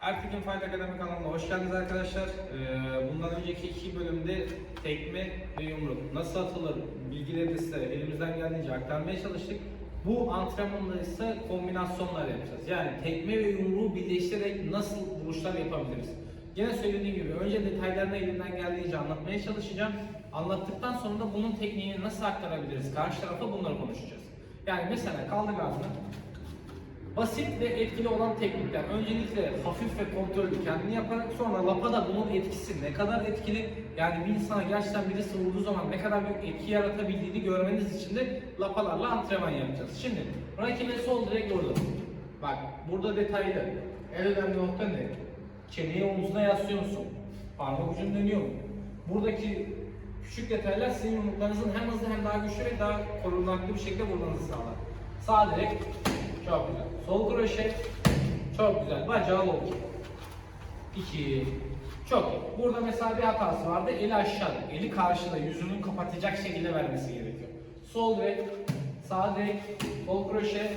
Ertekin Fayda Akademi kanalına hoş geldiniz arkadaşlar. Ee, bundan önceki iki bölümde tekme ve yumruk nasıl atılır bilgileri size elimizden geldiğince aktarmaya çalıştık. Bu antrenmanda ise kombinasyonlar yapacağız. Yani tekme ve yumruğu birleştirerek nasıl vuruşlar yapabiliriz. Yine söylediğim gibi önce detaylarını elimden geldiğince anlatmaya çalışacağım. Anlattıktan sonra da bunun tekniğini nasıl aktarabiliriz karşı tarafa bunları konuşacağız. Yani mesela kaldır ağzını. Basit ve etkili olan teknikler. Öncelikle hafif ve kontrollü kendini yaparak sonra lapada bunun etkisi ne kadar etkili yani bir insana gerçekten birisi vurduğu zaman ne kadar büyük etki yaratabildiğini görmeniz için de lapalarla antrenman yapacağız. Şimdi rakibe sol direkt vurdu. Bak burada detaylı. En önemli nokta ne? Çeneyi omzuna yaslıyorsun. Parmak ucun dönüyor mu? Buradaki küçük detaylar sizin yumruklarınızın hem hızlı hem daha güçlü ve daha korunaklı bir şekilde vurmanızı sağlar. Sağ direkt çok güzel. Sol kroşe çok güzel. Bacağı low kick. İki. Çok iyi. Burada mesela bir hatası vardı. Eli aşağıda. Eli karşıda. Yüzünü kapatacak şekilde vermesi gerekiyor. Sol direkt, sağ direkt, sol kroşe.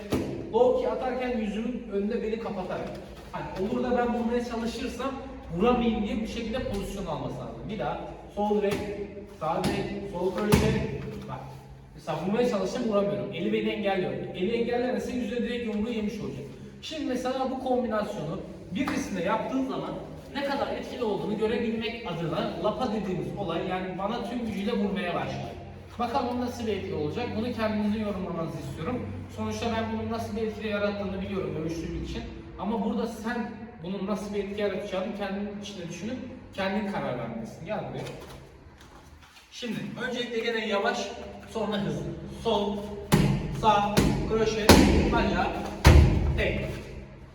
Low kick atarken yüzümün önünde beni kapatarak. Hani olur da ben vurmaya çalışırsam vuramayayım diye bu şekilde pozisyon alması lazım. Bir daha sol direkt, sağ direkt, sol kroşe. Bak Mesela vurmaya çalışsam vuramıyorum. Eli beni engelliyor. Eli engellemese yüzüne direkt yumruğu yemiş olacak. Şimdi mesela bu kombinasyonu birisine yaptığın zaman ne kadar etkili olduğunu görebilmek adına lapa dediğimiz olay yani bana tüm gücüyle vurmaya başlar. Bakalım nasıl bir etki olacak. Bunu kendinizin yorumlamanızı istiyorum. Sonuçta ben bunun nasıl bir etki yarattığını biliyorum dövüştüğüm için. Ama burada sen bunun nasıl bir etki yaratacağını kendin içinde düşünüp kendin karar vermelisin. Gel buraya. Şimdi öncelikle gene yavaş, sonra hızlı. Sol, sağ, kroşe, bacak, tek.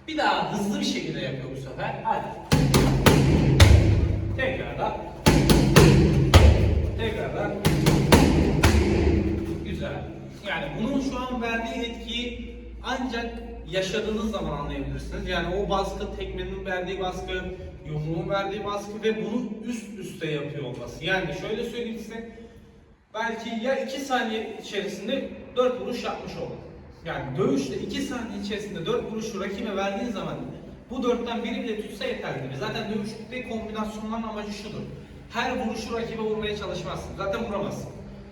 Bir daha hızlı bir şekilde yapıyor bu sefer. Hadi. Tekrardan. Tekrardan. Güzel. Yani bunun şu an verdiği etkiyi ancak yaşadığınız zaman anlayabilirsiniz. Yani o baskı, tekmenin verdiği baskı, yumruğun verdiği baskı ve bunu üst üste yapıyor olması. Yani şöyle söyleyeyim size, belki ya 2 saniye içerisinde 4 vuruş yapmış oldun. Yani dövüşte 2 saniye içerisinde 4 vuruşu rakibe verdiğin zaman bu dörtten biri bile tutsa yeter gibi. Zaten dövüşte kombinasyonların amacı şudur. Her vuruşu rakibe vurmaya çalışmazsın. Zaten vuramazsın.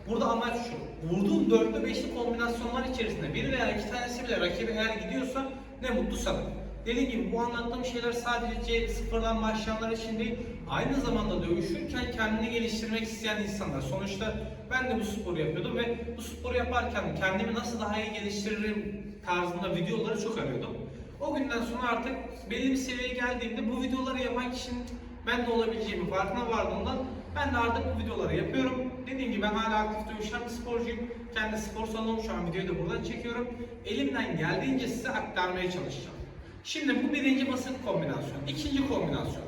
Burada amaç şu. Vurduğun dörtlü beşli kombinasyonlar içerisinde bir veya iki tanesi bile rakibe eğer gidiyorsa ne mutlu sana. Dediğim gibi bu anlattığım şeyler sadece sıfırdan başlayanlar için değil, aynı zamanda dövüşürken kendini geliştirmek isteyen insanlar. Sonuçta ben de bu sporu yapıyordum ve bu sporu yaparken kendimi nasıl daha iyi geliştiririm tarzında videoları çok arıyordum. O günden sonra artık belli bir seviyeye geldiğimde bu videoları yapan kişinin ben de olabileceğimi farkına vardığımdan ben de artık bu videoları yapıyorum. Dediğim gibi ben hala aktif dövüşen bir sporcuyum. Kendi spor salonum şu an videoyu da buradan çekiyorum. Elimden geldiğince size aktarmaya çalışacağım. Şimdi bu birinci basit kombinasyon. İkinci kombinasyon.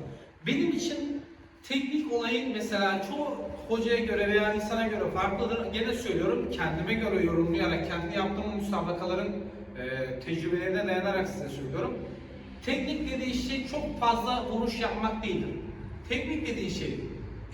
Benim için teknik olayın mesela çoğu hocaya göre veya insana göre farklıdır. Gene söylüyorum kendime göre yorumlayarak kendi yaptığım müsabakaların e, tecrübelerine dayanarak size söylüyorum. Teknik dediği şey çok fazla vuruş yapmak değildir. Teknik dediği şey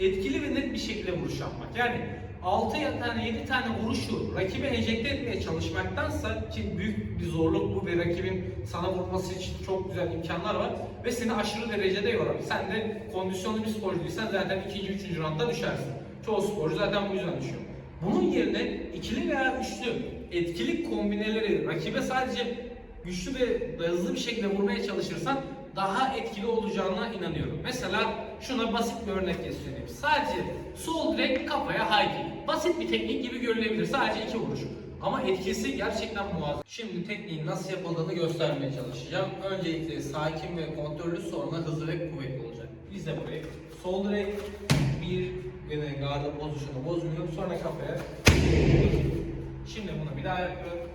etkili ve net bir şekilde vuruş yapmak. Yani 6 tane 7 tane vuruşu rakibe enjekte etmeye çalışmaktansa ki büyük bir zorluk bu ve rakibin sana vurması için çok güzel imkanlar var ve seni aşırı derecede yorar. Sen de kondisyonlu bir sporcuysan zaten 2. 3. roundda düşersin. Çoğu sporcu zaten bu yüzden düşüyor. Bunun yerine ikili veya üçlü etkili kombineleri rakibe sadece güçlü ve hızlı bir şekilde vurmaya çalışırsan daha etkili olacağına inanıyorum. Mesela şuna basit bir örnek göstereyim. Sadece sol direkt kafaya high kick. Basit bir teknik gibi görülebilir. Sadece iki vuruş. Ama etkisi gerçekten muazzam. Şimdi tekniğin nasıl yapıldığını göstermeye çalışacağım. Öncelikle sakin ve kontrollü sonra hızlı ve kuvvetli olacak. Biz de buraya sol direkt bir gene gardı pozisyonu bozmuyorum. Sonra kafaya Şimdi bunu bir daha yapıyorum.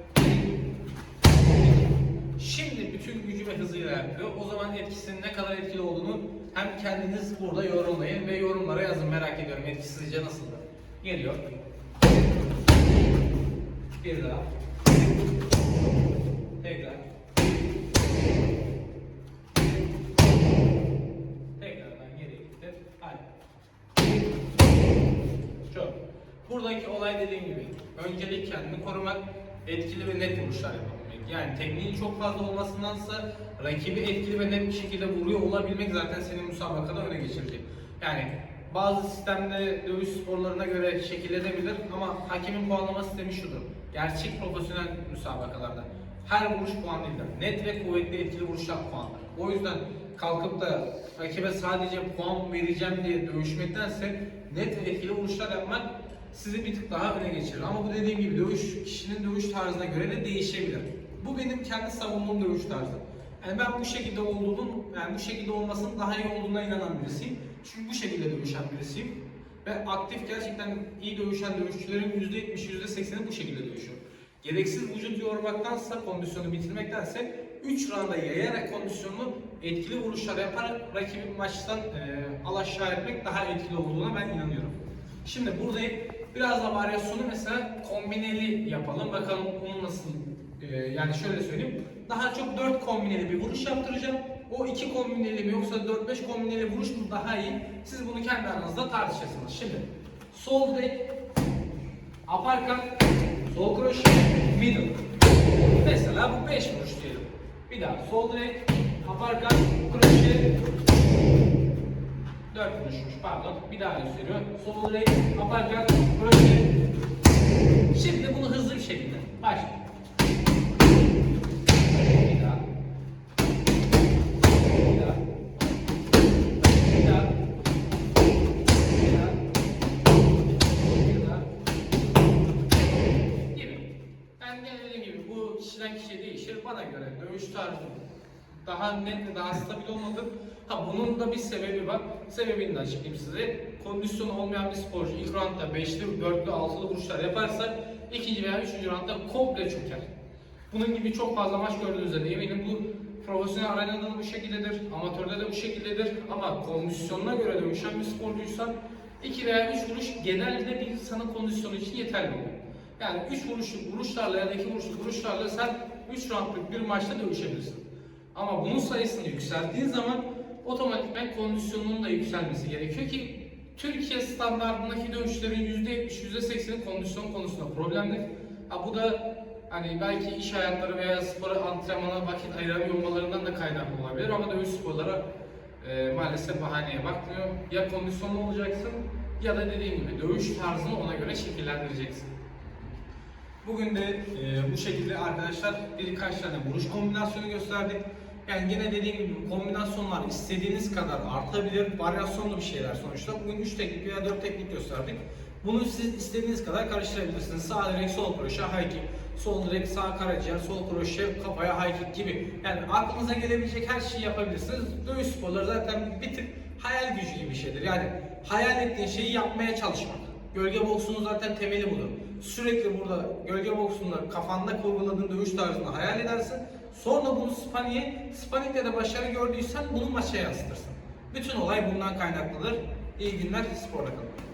Şimdi bütün gücü ve hızıyla yapıyor. O zaman etkisinin ne kadar etkili olduğunu hem kendiniz burada yorumlayın ve yorumlara yazın. Merak ediyorum etkisi sizce nasıldı? Geliyor. Bir daha. Tekrar. Tekrardan geri gitti. Hadi. Çok. Buradaki olay dediğim gibi öncelik kendini korumak, etkili ve net vuruşlar yapabilmek. Yani tekniğin çok fazla olmasındansa rakibi etkili ve net bir şekilde vuruyor olabilmek zaten senin müsabakada öne geçirecek. Yani bazı sistemde dövüş sporlarına göre şekillenebilir ama hakemin puanlama sistemi şudur. Gerçek profesyonel müsabakalarda her vuruş puan değildir. Net ve kuvvetli etkili vuruşlar puandır. O yüzden kalkıp da rakibe sadece puan vereceğim diye dövüşmektense net ve etkili vuruşlar yapmak sizi bir tık daha öne geçirir. Ama bu dediğim gibi dövüş kişinin dövüş tarzına göre de değişebilir. Bu benim kendi savunduğum dövüş tarzı. Yani ben bu şekilde olduğunun, yani bu şekilde olmasının daha iyi olduğuna inanan birisiyim. Çünkü bu şekilde dövüşen birisiyim. Ve aktif gerçekten iyi dövüşen dövüşçülerin %70, %80'i bu şekilde dövüşüyor. Gereksiz vücut yormaktansa, kondisyonu bitirmektense 3 randa yayarak kondisyonunu etkili vuruşlar yaparak rakibi maçtan e, alaşağı etmek daha etkili olduğuna ben inanıyorum. Şimdi burada biraz da varyasyonu mesela kombineli yapalım. Bakalım onu nasıl e, yani şöyle söyleyeyim. Daha çok 4 kombineli bir vuruş yaptıracağım. O 2 kombineli mi yoksa 4-5 kombineli vuruş mu daha iyi? Siz bunu kendi aranızda tartışırsınız. Şimdi sol direkt Uppercut, sol kroşe, middle. Mesela bu 5 vuruş diyelim. Bir daha sol direkt, uppercut, kroşe, 4 vuruşmuş pardon. Bir daha gösteriyor. Sol direkt, uppercut, kroşe. Şimdi bunu hızlı bir şekilde başla. Tarzı daha net ve daha stabil olmadı. Ha bunun da bir sebebi var. Sebebini de açıklayayım size. Kondisyonu olmayan bir sporcu ilk roundda 5'li, 4'lü, 6'lı vuruşlar yaparsa ikinci veya üçüncü roundda komple çöker. Bunun gibi çok fazla maç gördüğünüzde eminim bu profesyonel arenada da bu şekildedir, amatörde de bu şekildedir ama kondisyonuna göre dövüşen bir sporcuysan 2 veya 3 vuruş genelde bir insanın kondisyonu için yeterli oluyor. Yani 3 vuruşluk vuruşlarla ya da 2 vuruşluk vuruşlarla sen 3 roundluk bir maçta dövüşebilirsin. Ama bunun sayısını yükselttiğin zaman otomatikman kondisyonunun da yükselmesi gerekiyor ki Türkiye standartındaki dövüşlerin %70, %80'i kondisyon konusunda problemli. Ha bu da hani belki iş hayatları veya spora antrenmana vakit ayıramıyor olmalarından da kaynaklı olabilir ama dövüş sporları e, maalesef bahaneye bakmıyor. Ya kondisyonlu olacaksın ya da dediğim gibi dövüş tarzını ona göre şekillendireceksin. Bugün de e, bu şekilde arkadaşlar birkaç tane vuruş kombinasyonu gösterdik. Yani gene dediğim gibi kombinasyonlar istediğiniz kadar artabilir. Varyasyonlu bir şeyler sonuçta. Bugün 3 teknik veya 4 teknik gösterdik. Bunu siz istediğiniz kadar karıştırabilirsiniz. Sağ direkt sol kroşe high kick, sol direkt sağ karaciğer, sol kroşe kafaya high kick gibi. Yani aklınıza gelebilecek her şeyi yapabilirsiniz. Dövüş sporları zaten bir tık hayal gücü gibi bir şeydir. Yani hayal ettiğin şeyi yapmaya çalışmak. Gölge boksunun zaten temeli budur. Sürekli burada gölge boksunda kafanda kurguladığın dövüş tarzını hayal edersin. Sonra bunu spaniye, spanikte de başarı gördüysen bunu maça yansıtırsın. Bütün olay bundan kaynaklıdır. İyi günler, sporla kalın.